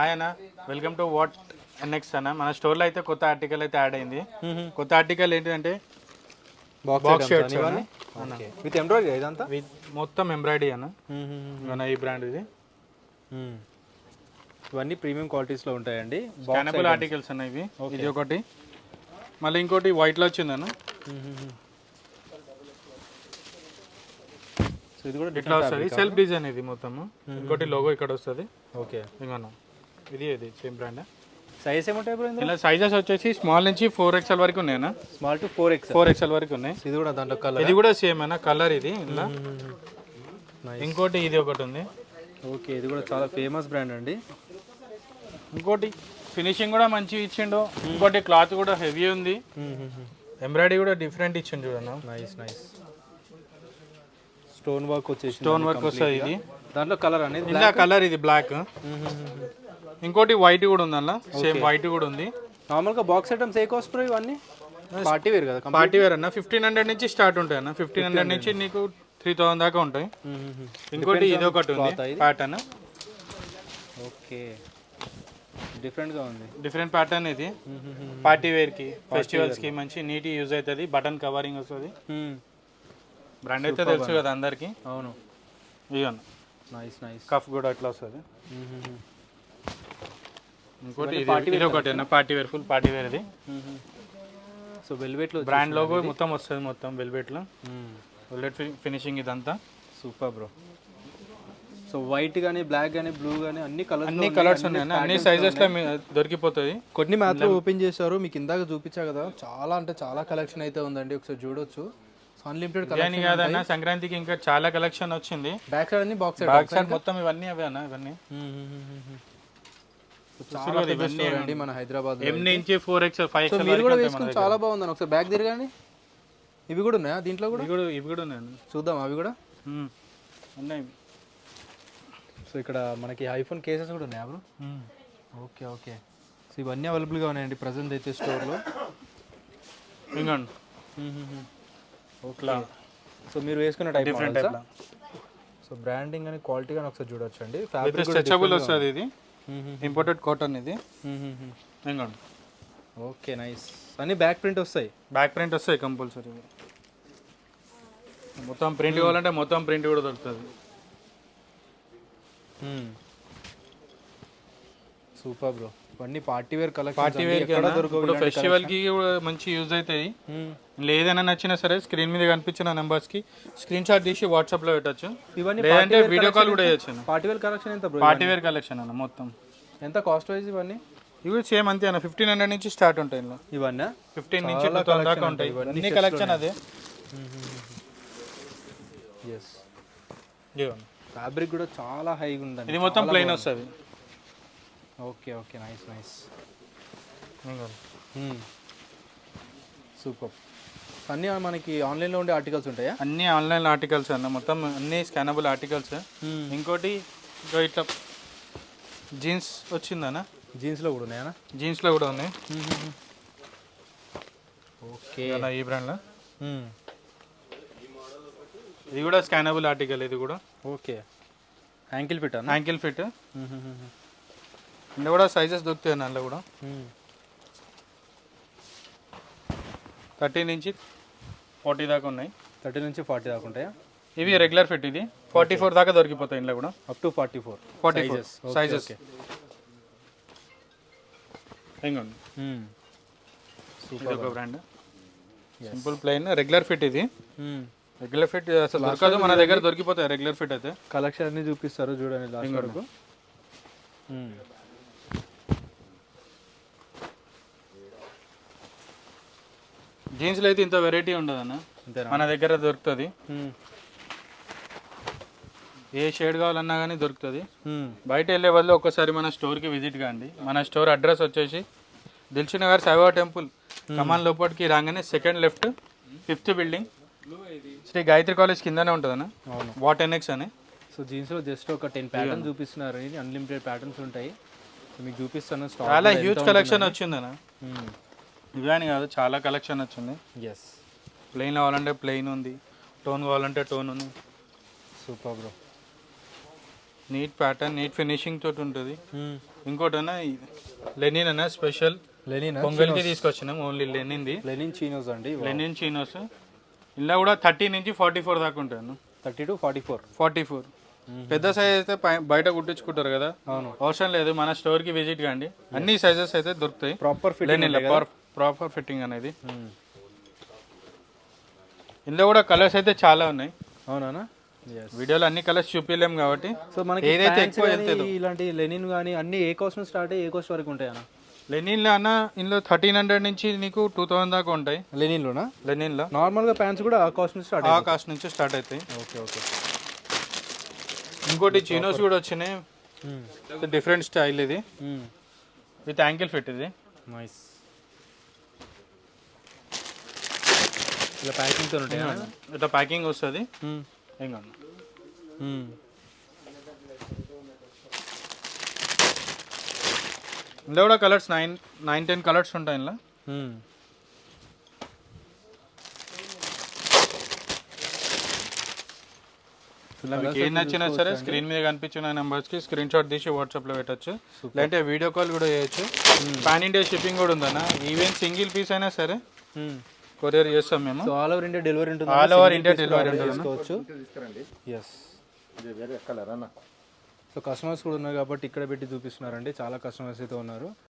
Hi అన్న welcome to what NX అన్న మన స్టోర్లో అయితే కొత్త ఆర్టికల్ అయితే యాడ్ అయింది. కొత్త ఆర్టికల్ ఏంటంటే బాక్స్ షర్ట్స్ విత్ ఎంబ్రాయిడరీ ఇదంతా? విత్ మొత్తం ఎంబ్రాయిడరీ అన్న మన ఈ బ్రాండ్ ఇది. ఇవన్నీ ప్రీమియం క్వాలిటీస్లో ఉంటాయండి. స్కానబుల్ ఆర్టికల్స్ అన్న ఇవి. ఇది ఒకటి. మళ్ళీ ఇంకోటి వైట్లో వచ్చిందన్న సో ఇది కూడా ఇట్లా వస్తుంది. సెల్ఫ్ డిజైన్ ఇది మొత్తము. ఇంకోటి లోగో ఇక్కడ వస్తుంది. ఓకే ఇంకన్నా ఇది ఇది సేమ్ బ్రాండ్ సైజ్ ఏముంటాయి బ్రో ఇందులో? ఇలా సైజెస్ వచ్చేసి స్మాల్ నుంచి ఫోర్ ఎక్స్ఎల్ వరకు ఉన్నాయి అన్న small to four X four XL వరకు ఉన్నాయి. ఇది కూడా దాంట్లో కలర్ ఇది కూడా సేమ్ అన్న కలర్ ఇది ఇలా ఇంకోటి ఇది ఒకటి ఉంది. ఓకే ఇది కూడా చాలా ఫేమస్ బ్రాండ్ అండి. ఇంకోటి ఫినిషింగ్ కూడా మంచిగా ఇచ్చిండు. ఇంకోటి క్లాత్ కూడా హెవీ ఉంది. ఎంబ్రాయిడరీ కూడా డిఫరెంట్ ఇచ్చిండు చూడన్న నైస్ నైస్ స్టోన్ వర్క్ వచ్చేసి స్టోన్ వర్క్ వస్తుంది ఇది. దాంట్లో కలర్ అనేది ఇలా కలర్ ఇది బ్లాక్ ఇంకోటి వైట్ కూడా ఉంది అన్న సేమ్ వైట్ కూడా ఉంది. నార్మల్గా బాక్స్ ఐటమ్స్ ఏ కాస్ట్ బ్రో ఇవన్నీ? పార్టీ వేర్ కదా పార్టీ వేర్ అన్న. ఫిఫ్టీన్ హండ్రెడ్ నుంచి స్టార్ట్ ఉంటాయి అన్న. ఫిఫ్టీన్ హండ్రెడ్ నుంచి నీకు త్రీ థౌసండ్ దాకా ఉంటాయి. ఇంకోటి ఇది ఒకటి ఉంది? Pattern okay. డిఫరెంట్గా ఉంది. డిఫరెంట్ ప్యాటర్న్ ఇది. పార్టీ వేర్కి ఫెస్టివల్స్కి మంచి నీట్ యూజ్ అవుతుంది బటన్ కవరింగ్ వస్తుంది. బ్రాండ్ అయితే తెలుసు కదా అందరికి. అవును. ఇవన్న నైస్ నైస్ కఫ్ కూడా అట్లా వస్తుంది. ఇంకోటి ఇది ఒకటి party wear full party wear ఇది. సో వెల్వెట్లో బ్రాండ్ లోగో మొత్తం వస్తుంది మొత్తం వెల్వెట్లో వెల్వెట్ ఫినిషింగ్ ఇదంతా. Super bro. సో వైట్ కానీ బ్లాక్ కానీ బ్లూ కానీ అన్ని కలర్స్ అన్ని కలర్స్ ఉన్నాయి అన్న సైజెస్లో దొరికిపోతుంది. కొన్ని మాత్రం ఓపెన్ చేశారు మీకు ఇందాక చూపించా కదా. చాలా అంటే చాలా కలెక్షన్ అయితే ఉందండి ఒకసారి చూడొచ్చు. అన్లిమిటెడ్ కలెక్షన్ కాదన్న సంక్రాంతికి ఇంకా చాలా కలెక్షన్ వచ్చింది. బ్యాక్ సైడ్ అన్ని బాక్స్ బ్యాక్ సైడ్ మొత్తం ఇవన్నీ అవే అన్న ఇవన్నీ. చాలా స్టోర్ అండి మన హైదరాబాద్ ఎం నుంచి four X five so X మీరు కూడా వేసుకుని చాలా బాగుందండి ఒకసారి బ్యాక్ తిరగండి ఇవి కూడా ఉన్నాయా దీంట్లో కూడా? ఇవి కూడా ఇవి కూడా ఉన్నాయి అన్న. చూద్దాం అవి కూడా. ఉన్నాయి. సో ఇక్కడ మనకి ఐఫోన్ కేసెస్ కూడా ఉన్నాయా బ్రో? Okay okay. సో ఇవన్నీ అవైలబుల్గా ఉన్నాయండి ప్రజెంట్ అయితే స్టోర్లో. ఇంకోండి ఓకే. సో మీరు వేసుకున్న టైప్ డిఫరెంట్ సో బ్రాండింగ్ అని క్వాలిటీ కానీ ఒకసారి చూడొచ్చండి. ఫ్యాబ్రిక్ స్ట్రెచబుల్ వస్తుంది ఇది. ఇంపోర్టెడ్ కాటన్ ఇది. ఇంకోండి ఓకే నైస్. అన్ని బ్యాక్ ప్రింట్ వస్తాయి? బ్యాక్ ప్రింట్ వస్తాయి కంపల్సరీ. మొత్తం ప్రింట్ కావాలంటే మొత్తం ప్రింట్ కూడా దొరుకుతుంది. Super bro. ఇవన్నీ party wear collection party wear ఇప్పుడు ఫెస్టివల్కి కూడా మంచి యూజ్ అవుతాయి. లేదైనా నచ్చినా సరే స్క్రీన్ మీద కనిపించిన numbers కి స్క్రీన్ షాట్ తీసి వాట్సాప్లో పెట్టచ్చు. ఇవన్నీ లేదంటే వీడియో కాల్ కూడా చేయొచ్చు. పార్టీ వేర్ కలెక్షన్ ఎంత బ్రో పార్టీ వేర్ కలెక్షన్ అన్న మొత్తం. ఎంత కాస్ట్ వైజ్ ఇవన్నీ? ఇవి సేమ్ అంతే అన్న ఫిఫ్టీన్ హండ్రెడ్ నుంచి స్టార్ట్ ఉంటాయి ఇలా ఇవన్నీ? ఫిఫ్టీన్ నుంచి దాకా ఉంటాయి. అన్ని కలెక్షన్ అదే. ఫ్యాబ్రిక్ కూడా చాలా హైగా ఉందండి ఇది మొత్తం ప్లెయిన్ వస్తుంది. Okay okay. Nice nice. Super. అన్నీ మనకి ఆన్లైన్లో ఉండే ఆర్టికల్స్ ఉంటాయా? అన్ని ఆన్లైన్ ఆర్టికల్స్ అన్న. మొత్తం అన్ని స్కానబుల్ ఆర్టికల్స్. ఇంకోటి ఇంకా ఇట్లా జీన్స్ వచ్చిందన్న. జీన్స్లో కూడా ఉన్నాయా జీన్స్లో కూడా ఉన్నాయి. ఓకే. అలా ఈ బ్రాండ్లో. ఇది కూడా స్కానబుల్ ఆర్టికల్ ఇది కూడా. Okay. Ankle fit ankle fit. ఇందులో కూడా సైజెస్ దొరుకుతాయి అందులో కూడా. థర్టీ నుంచి ఫార్టీ దాకా ఉన్నాయి. థర్టీ నుంచి ఫార్టీ దాకా ఉంటాయా? ఇవి రెగ్యులర్ ఫిట్ ఇది. ఫార్టీ ఫోర్ దాకా దొరికిపోతాయి ఇందులో కూడా. Up to forty four. Forty. Sizes ఇంకోండి ఒక brand simple plain regular fit ఇది. రెగ్యులర్ ఫిట్ అసలు దొరకదు మన దగ్గర దొరికిపోతాయి రెగ్యులర్ ఫిట్ అయితే. కలెక్షన్ అన్ని చూపిస్తారు చూడండి లాస్ట్ వరకు. జీన్స్లో అయితే ఇంత వెరైటీ ఉండదు అన్న మన దగ్గర దొరుకుతుంది. ఏ షేడ్ కావాలన్నా కానీ దొరుకుతుంది. బయట వెళ్ళే వాళ్ళు ఒకసారి మన స్టోర్కి విజిట్ కాండి. మన స్టోర్ అడ్రస్ వచ్చేసి దిల్షు నగర్ సాయిబాబా టెంపుల్. కమాన్ లోపలికి రాగానే second left fifth building Shri Gayatri college కిందనే ఉంటుంది అన్న వాట్ ఎన్ఎక్స్ అని. సో జీన్స్లో జస్ట్ ఒక టెన్ ప్యాటర్న్ చూపిస్తున్నారు. అన్లిమిటెడ్ ప్యాటర్న్స్ ఉంటాయి. మీకు చూపిస్తాను. చాలా హ్యూజ్ కలెక్షన్ వచ్చింది అన్న ఇవని కాదు చాలా కలెక్షన్ వచ్చింది ఎస్ ప్లెయిన్ కావాలంటే ప్లెయిన్ ఉంది టోన్ కావాలంటే టోన్ ఉంది. Super bro neat pattern neat finishing తోటి ఉంటుంది. ఇంకోటి అన్న లెనిన్ అన్న స్పెషల్ లెనిన్ పొంగల్కి తీసుకొచ్చినాం ఓన్లీ లెనిన్ది లెనిన్ చీనోస్ అండి లెనిన్ చీనోస్ ఇలా కూడా థర్టీ నుంచి ఫార్టీ ఫోర్ దాకా ఉంటాను thirty two forty four forty four పెద్ద సైజ్ అయితే బయట కుట్టించుకుంటారు కదా. అవసరం లేదు మన స్టోర్కి విజిట్ కాండి. అన్ని సైజెస్ అయితే దొరుకుతాయి. Proper fit linen proper fitting అనేది. ఇందులో కూడా కలర్స్ అయితే చాలా ఉన్నాయి. అవునా వీడియోలో అన్ని కలర్స్ చూపించలేం కాబట్టి సో మనకి ఏదైతే ఎక్కువ వెళ్తుందో. ఇలాంటి లెనిన్ కానీ అన్ని ఏ కాస్ట్ నుంచి స్టార్ట్ అయ్యి ఏ కాస్ట్ వరకు ఉంటాయి అన్న? లెనిన్లో అన్న ఇందులో థర్టీన్ హండ్రెడ్ నుంచి నీకు టూ థౌసండ్ దాకా ఉంటాయి. లెనిన్లోనా లెనిన్లో నార్మల్గా ప్యాంట్స్ కూడా ఆ కాస్ట్ నుంచి స్టార్ట్ ఆ కాస్ట్ నుంచి స్టార్ట్ అవుతాయి ఓకే ఓకే. ఇంకోటి చీనోస్ కూడా వచ్చినాయి. డిఫరెంట్ స్టైల్ ఇది. విత్ యాంకిల్ ఫిట్ ఇది. నైస్ ఇలా ప్యాకింగ్తో ఉంటాయి? ఇట్లా ప్యాకింగ్ వస్తుంది. ఇంకా ఇందులో కూడా colours nine nine ten colours ఉంటాయి ఇలా మీకు ఏం నచ్చినా సరే స్క్రీన్ మీద కనిపించిన నెంబర్స్కి స్క్రీన్ షాట్ తీసి వాట్సాప్లో పెట్టచ్చు. లేదంటే వీడియో కాల్ కూడా చేయొచ్చు. పాన్ ఇండియా షిప్పింగ్ కూడా ఉందన్న. ఈవెన్ సింగిల్ పీస్ అయినా సరే. కొరియర్ చేస్తాం మేము. So all over India delivery ఉంటుంది. All over India delivery ఉంటుంది. చేసుకోవచ్చు ఎస్ సో కస్టమర్స్ కూడా ఉన్నారు కాబట్టి ఇక్కడ పెట్టి చూపిస్తున్నారండి. చాలా కస్టమర్స్ అయితే ఉన్నారు.